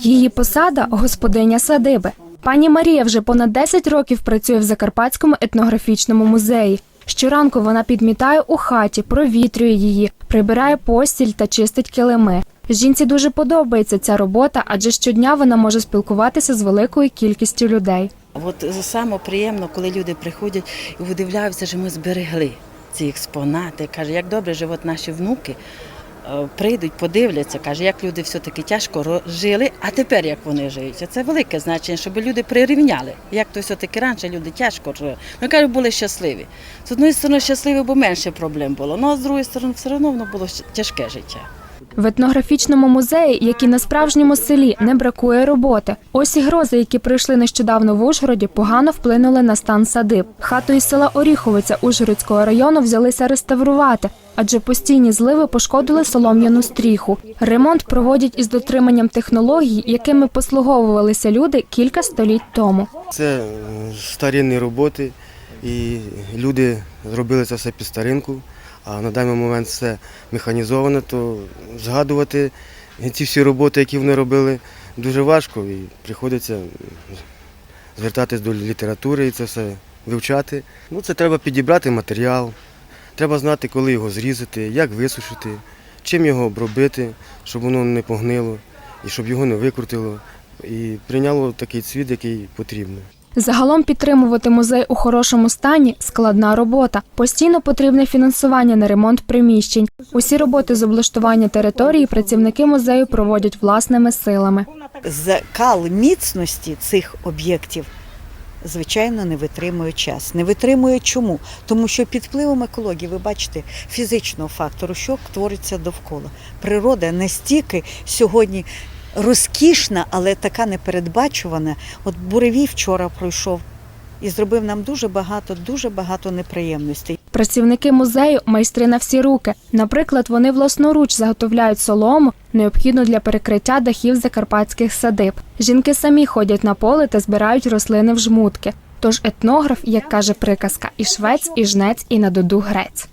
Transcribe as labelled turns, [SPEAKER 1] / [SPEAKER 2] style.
[SPEAKER 1] Її посада господиня садиби. Пані Марія вже понад 10 років працює в Закарпатському етнографічному музеї. Щоранку вона підмітає у хаті, провітрює її, прибирає постіль та чистить килими. Жінці дуже подобається ця робота, адже щодня вона може спілкуватися з великою кількістю людей.
[SPEAKER 2] От саме приємно, коли люди приходять і видивляються, що ми зберегли ці експонати. Каже, як добре, от наші внуки прийдуть, подивляться, каже, як люди все-таки тяжко жили, а тепер як вони живуть. Це велике значення, щоб люди прирівняли. Як то все-таки раніше люди тяжко жили. Ну, кажуть, були щасливі. З однієї сторони щасливі, бо менше проблем було. Ну а з другої сторони, все одно було тяжке життя.
[SPEAKER 1] В етнографічному музеї, як і на справжньому селі, не бракує роботи. Ось і грози, які прийшли нещодавно в Ужгороді, погано вплинули на стан садиб. Хату із села Оріховиця Ужгородського району взялися реставрувати, адже постійні зливи пошкодили солом'яну стріху. Ремонт проводять із дотриманням технологій, якими послуговувалися люди кілька століть тому.
[SPEAKER 3] Це е, роботи, і люди зробили це все під старинку. А на даний момент все механізовано, то згадувати ці всі роботи, які вони робили, дуже важко і приходиться звертатись до літератури і це все вивчати. Ну, це треба підібрати матеріал, треба знати, коли його зрізати, як висушити, чим його обробити, щоб воно не погнило і щоб його не викрутило. І прийняло такий цвіт, який потрібно.
[SPEAKER 1] Загалом підтримувати музей у хорошому стані складна робота. Постійно потрібне фінансування на ремонт приміщень. Усі роботи з облаштування території працівники музею проводять власними силами.
[SPEAKER 4] закал міцності цих об'єктів, звичайно, не витримує час. Не витримує чому? Тому що під впливом екології, ви бачите, фізичного фактору, що твориться довкола. Природа настільки сьогодні розкішна, але така непередбачувана. От буревій вчора пройшов і зробив нам дуже багато, дуже багато неприємностей.
[SPEAKER 1] Працівники музею майстри на всі руки. Наприклад, вони власноруч заготовляють солому, необхідну для перекриття дахів закарпатських садиб. Жінки самі ходять на поле та збирають рослини в жмутки. Тож етнограф, як каже приказка, і швець, і жнець, і на доду грець.